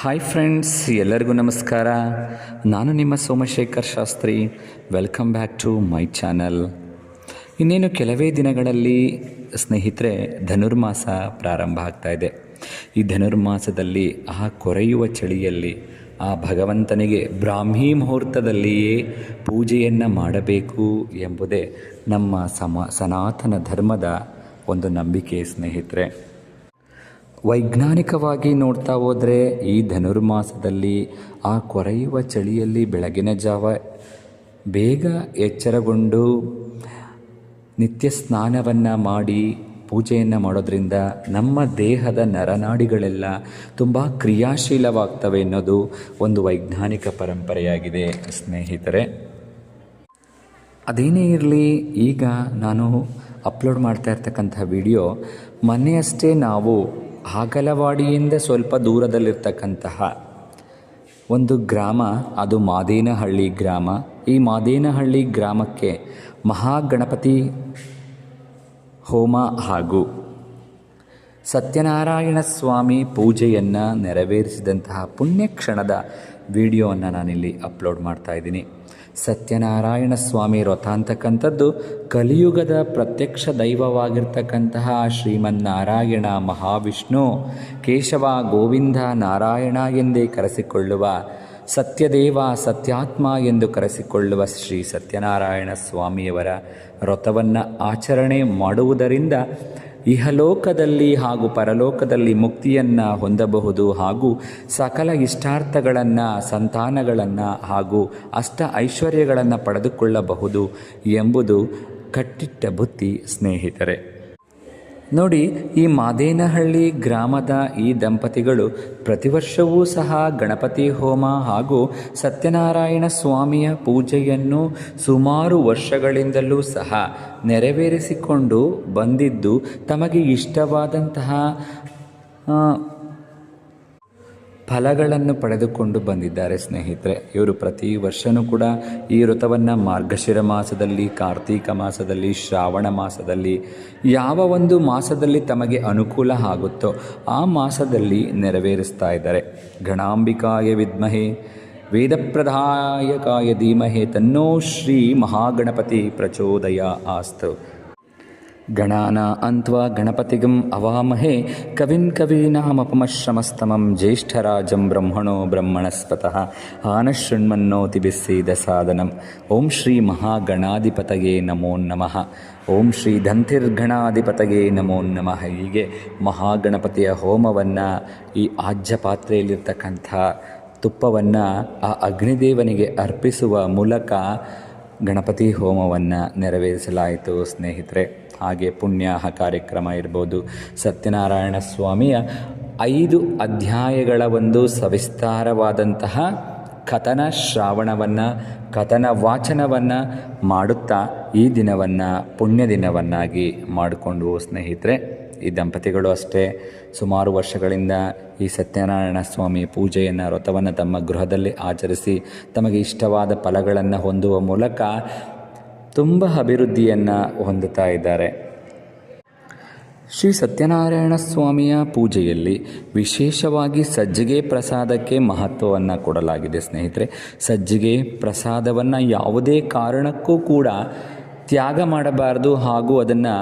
Hi friends ಎಲ್ಲರಿಗೂ ನಮಸ್ಕಾರ. ನಾನು ನಿಮ್ಮ Somashekhar Shastri. Welcome back to my channel ಇನ್ನೇನು ಕೆಲವೇ ದಿನಗಳಲ್ಲಿ ಸ್ನೇಹಿತರೆ, ಧನುರ್ಮಾಸ ಪ್ರಾರಂಭ ಆಗ್ತಾ ಇದೆ. ಈ ಧನುರ್ಮಾಸದಲ್ಲಿ ಆ ಕೊರೆಯುವ ಚಳಿಯಲ್ಲಿ, ಆ ಭಗವಂತನಿಗೆ ಬ್ರಾಹ್ಮಿ ಮುಹೂರ್ತದಲ್ಲಿಯೇ ಪೂಜೆಯನ್ನು ಮಾಡಬೇಕು ಎಂಬುದೇ ನಮ್ಮ ಸಮ, ಸನಾತನ ಧರ್ಮದ ಒಂದು ನಂಬಿಕೆ ಸ್ನೇಹಿತರೆ. ವೈಜ್ಞಾನಿಕವಾಗಿ ನೋಡ್ತಾ ಹೋದರೆ ಈ ಧನುರ್ಮಾಸದಲ್ಲಿ ಆ ಕೊರೆಯುವ ಚಳಿಯಲ್ಲಿ ಬೆಳಗಿನ ಜಾವ ಬೇಗ ಎಚ್ಚರಗೊಂಡು ನಿತ್ಯ ಸ್ನಾನವನ್ನು ಮಾಡಿ ಪೂಜೆಯನ್ನು ಮಾಡೋದ್ರಿಂದ ನಮ್ಮ ದೇಹದ ನರನಾಡಿಗಳೆಲ್ಲ ತುಂಬ ಕ್ರಿಯಾಶೀಲವಾಗ್ತವೆ ಅನ್ನೋದು ಒಂದು ವೈಜ್ಞಾನಿಕ ಪರಂಪರೆಯಾಗಿದೆ, ಸ್ನೇಹಿತರೆ. ಅದೇನೇ ಇರಲಿ, ಈಗ ನಾನು ಅಪ್ಲೋಡ್ ಮಾಡ್ತಾ ಇರ್ತಕ್ಕಂಥ ವಿಡಿಯೋ ಮೊನ್ನೆಯಷ್ಟೇ ನಾವು ಹಾಗಲವಾಡಿಯಿಂದ ಸ್ವಲ್ಪ ದೂರದಲ್ಲಿರ್ತಕ್ಕಂತಹ ಒಂದು ಗ್ರಾಮ, ಅದು ಮಾದೇನಹಳ್ಳಿ ಗ್ರಾಮ. ಈ ಮಾದೇನಹಳ್ಳಿ ಗ್ರಾಮಕ್ಕೆ ಮಹಾಗಣಪತಿ ಹೋಮ ಹಾಗೂ ಸತ್ಯನಾರಾಯಣ ಸ್ವಾಮಿ ಪೂಜೆಯನ್ನು ನೆರವೇರಿಸಿದಂತಹ ಪುಣ್ಯಕ್ಷಣದ ವಿಡಿಯೋವನ್ನು ನಾನಿಲ್ಲಿ ಅಪ್ಲೋಡ್ ಮಾಡ್ತಾ ಇದ್ದೀನಿ. ಸತ್ಯನಾರಾಯಣ ಸ್ವಾಮಿ ವ್ರತ ಅಂತಕ್ಕಂಥದ್ದು ಕಲಿಯುಗದ ಪ್ರತ್ಯಕ್ಷ ದೈವವಾಗಿರ್ತಕ್ಕಂತಹ ಶ್ರೀಮನ್ನಾರಾಯಣ ಮಹಾವಿಷ್ಣು. ಕೇಶವ ಗೋವಿಂದ ನಾರಾಯಣ ಎಂದೇ ಕರೆಸಿಕೊಳ್ಳುವ ಸತ್ಯದೇವ ಸತ್ಯಾತ್ಮ ಎಂದು ಕರೆಸಿಕೊಳ್ಳುವ ಶ್ರೀ ಸತ್ಯನಾರಾಯಣ ಸ್ವಾಮಿಯವರ ವ್ರತವನ್ನು ಆಚರಣೆ ಮಾಡುವುದರಿಂದ ಇಹಲೋಕದಲ್ಲಿ ಹಾಗೂ ಪರಲೋಕದಲ್ಲಿ ಮುಕ್ತಿಯನ್ನು ಹೊಂದಬಹುದು ಹಾಗೂ ಸಕಲ ಇಷ್ಟಾರ್ಥಗಳನ್ನು, ಸಂತಾನಗಳನ್ನು ಹಾಗೂ ಅಷ್ಟ ಐಶ್ವರ್ಯಗಳನ್ನು ಪಡೆದುಕೊಳ್ಳಬಹುದು ಎಂಬುದು ಕಟ್ಟಿಟ್ಟ ಬುತ್ತಿ ಸ್ನೇಹಿತರೆ. ನೋಡಿ, ಈ ಮಾದೇನಹಳ್ಳಿ ಗ್ರಾಮದ ಈ ದಂಪತಿಗಳು ಪ್ರತಿ ವರ್ಷವೂ ಸಹ ಗಣಪತಿ ಹೋಮ ಹಾಗೂ ಸತ್ಯನಾರಾಯಣ ಸ್ವಾಮಿಯ ಪೂಜೆಯನ್ನು ಸುಮಾರು ವರ್ಷಗಳಿಂದಲೂ ಸಹ ನೆರವೇರಿಸಿಕೊಂಡು ಬಂದಿದ್ದು ತಮಗೆ ಇಷ್ಟವಾದಂತಹ ಫಲಗಳನ್ನು ಪಡೆದುಕೊಂಡು ಬಂದಿದ್ದಾರೆ ಸ್ನೇಹಿತರೆ. ಇವರು ಪ್ರತಿ ವರ್ಷವೂ ಕೂಡ ಈ ವ್ರತವನ್ನು ಮಾರ್ಗಶಿರ ಮಾಸದಲ್ಲಿ, ಕಾರ್ತೀಕ ಮಾಸದಲ್ಲಿ, ಶ್ರಾವಣ ಮಾಸದಲ್ಲಿ ಯಾವ ಒಂದು ಮಾಸದಲ್ಲಿ ತಮಗೆ ಅನುಕೂಲ ಆಗುತ್ತೋ ಆ ಮಾಸದಲ್ಲಿ ನೆರವೇರಿಸ್ತಾ ಇದ್ದಾರೆ. ಗಣಾಂಬಿಕಾಯ ವಿದ್ಮಹೆ, ವೇದಪ್ರದಾಯಕಾಯ ಧೀಮಹೆ ತನ್ನೋ ಶ್ರೀ ಮಹಾಗಣಪತಿ ಪ್ರಚೋದಯ ಆಸ್ತು ಗಣಾನ ಅಂತ್ವಾ ಗಣಪತಿಗಂ ಅವಾಮಹೇ ಕವಿನ್ ಕವೀನಾಮಪಮಶ್ರಮಸ್ತಮಂ ಜ್ಯೇಷ್ಠರಾಜಂ ಬ್ರಹ್ಮಣೋ ಬ್ರಹ್ಮಣಸ್ಪತಃ ಆನಶೃಣ್ಮನ್ನೋತಿ ಬಿಸ್ಸೀದ ಸಾಧನಂ. ಓಂ ಶ್ರೀ ಮಹಾಗಣಾಧಿಪತಯೇ ನಮೋ ನಮಃ. ಓಂ ಶ್ರೀ ಧಂತಿರ್ಗಣಾಧಿಪತಯೇ ನಮೋ ನಮಃ. ಹೀಗೆ ಮಹಾಗಣಪತಿಯ ಹೋಮವನ್ನು ಈ ಆಜ್ಯ ಪಾತ್ರೆಯಲ್ಲಿರ್ತಕ್ಕಂಥ ತುಪ್ಪವನ್ನು ಆ ಅಗ್ನಿದೇವನಿಗೆ ಅರ್ಪಿಸುವ ಮೂಲಕ ಗಣಪತಿ ಹೋಮವನ್ನು ನೆರವೇರಿಸಲಾಯಿತು ಸ್ನೇಹಿತರೆ. ಹಾಗೆ ಪುಣ್ಯಾಹ ಕಾರ್ಯಕ್ರಮ ಇರ್ಬೋದು. ಸತ್ಯನಾರಾಯಣ ಸ್ವಾಮಿಯ ಐದು ಅಧ್ಯಾಯಗಳ ಒಂದು ಸವಿಸ್ತಾರವಾದಂತಹ ಕಥನ ಶ್ರಾವಣವನ್ನು, ಕಥನ ವಾಚನವನ್ನು ಮಾಡುತ್ತಾ ಈ ದಿನವನ್ನು, ಪುಣ್ಯ ದಿನವನ್ನಾಗಿ ಮಾಡಿಕೊಂಡು ಸ್ನೇಹಿತರೆ, ಈ ದಂಪತಿಗಳು ಅಷ್ಟೇ. ಸುಮಾರು ವರ್ಷಗಳಿಂದ ಈ ಸತ್ಯನಾರಾಯಣ ಸ್ವಾಮಿ ಪೂಜೆಯನ್ನು, ವ್ರತವನ್ನು ತಮ್ಮ ಗೃಹದಲ್ಲಿ ಆಚರಿಸಿ ತಮಗೆ ಇಷ್ಟವಾದ ಫಲಗಳನ್ನು ಹೊಂದುವ ಮೂಲಕ ತುಂಬ ಅಭಿವೃದ್ಧಿಯನ್ನು ಹೊಂದುತ್ತಾ ಇದ್ದಾರೆ. ಶ್ರೀ ಸತ್ಯನಾರಾಯಣ ಸ್ವಾಮಿಯ ಪೂಜೆಯಲ್ಲಿ ವಿಶೇಷವಾಗಿ ಸಜ್ಜಿಗೆ ಪ್ರಸಾದಕ್ಕೆ ಮಹತ್ವವನ್ನು ಕೊಡಲಾಗಿದೆ ಸ್ನೇಹಿತರೆ. ಸಜ್ಜಿಗೆ ಪ್ರಸಾದವನ್ನು ಯಾವುದೇ ಕಾರಣಕ್ಕೂ ಕೂಡ ತ್ಯಾಗ ಮಾಡಬಾರ್ದು ಹಾಗೂ ಅದನ್ನು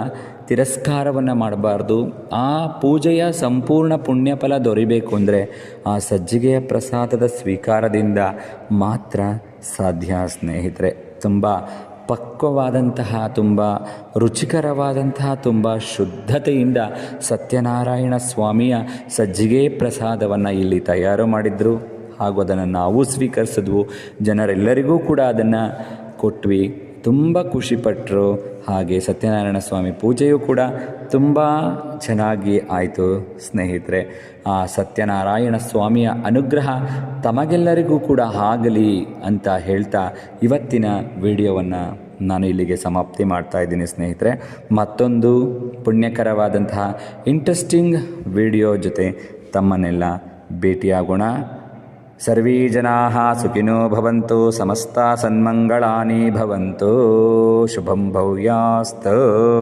ತಿರಸ್ಕಾರವನ್ನು ಮಾಡಬಾರ್ದು. ಆ ಪೂಜೆಯ ಸಂಪೂರ್ಣ ಪುಣ್ಯಫಲ ದೊರಿಬೇಕು ಅಂದರೆ ಆ ಸಜ್ಜಿಗೆಯ ಪ್ರಸಾದದ ಸ್ವೀಕಾರದಿಂದ ಮಾತ್ರ ಸಾಧ್ಯ ಸ್ನೇಹಿತರೆ. ತುಂಬ ಪಕ್ವವಾದಂತಹ ತುಂಬ, ರುಚಿಕರವಾದಂತಹ ತುಂಬ ಶುದ್ಧತೆಯಿಂದ ಸತ್ಯನಾರಾಯಣ ಸ್ವಾಮಿಯ ಸಜ್ಜಿಗೆ ಪ್ರಸಾದವನ್ನು ಇಲ್ಲಿ ತಯಾರು ಮಾಡಿದ್ರು. ಹಾಗೂ ಅದನ್ನು ನಾವು ಸ್ವೀಕರಿಸಿದ್ವು. ಜನರೆಲ್ಲರಿಗೂ ಕೂಡ ಅದನ್ನು ಕೊಟ್ವಿ. ತುಂಬ ಖುಷಿಪಟ್ಟರು ಹಾಗೆ ಸತ್ಯನಾರಾಯಣ ಸ್ವಾಮಿ ಪೂಜೆಯೂ ಕೂಡ ತುಂಬ ಚೆನ್ನಾಗಿ ಆಯಿತು ಸ್ನೇಹಿತರೆ. ಆ ಸತ್ಯನಾರಾಯಣ ಸ್ವಾಮಿಯ ಅನುಗ್ರಹ ತಮಗೆಲ್ಲರಿಗೂ ಕೂಡ ಆಗಲಿ ಅಂತ ಹೇಳ್ತಾ ಇವತ್ತಿನ ವಿಡಿಯೋವನ್ನು ನಾನು ಇಲ್ಲಿಗೆ ಸಮಾಪ್ತಿ ಮಾಡ್ತಾ ಇದ್ದೀನಿ ಸ್ನೇಹಿತರೆ. ಮತ್ತೊಂದು ಪುಣ್ಯಕರವಾದಂತಹ ಇಂಟ್ರೆಸ್ಟಿಂಗ್ ವಿಡಿಯೋ ಜೊತೆ ತಮ್ಮನ್ನೆಲ್ಲ ಭೇಟಿಯಾಗೋಣ. ಸರ್ವೀ ಜನಾ ಸುಖಿನೋ ಭವಂತು, ಸಮಸ್ತ ಸನ್ಮಂಗಳಾನಿ ಭವಂತು. ಶುಭಂ ಭವ್ಯಾಸ್ತ.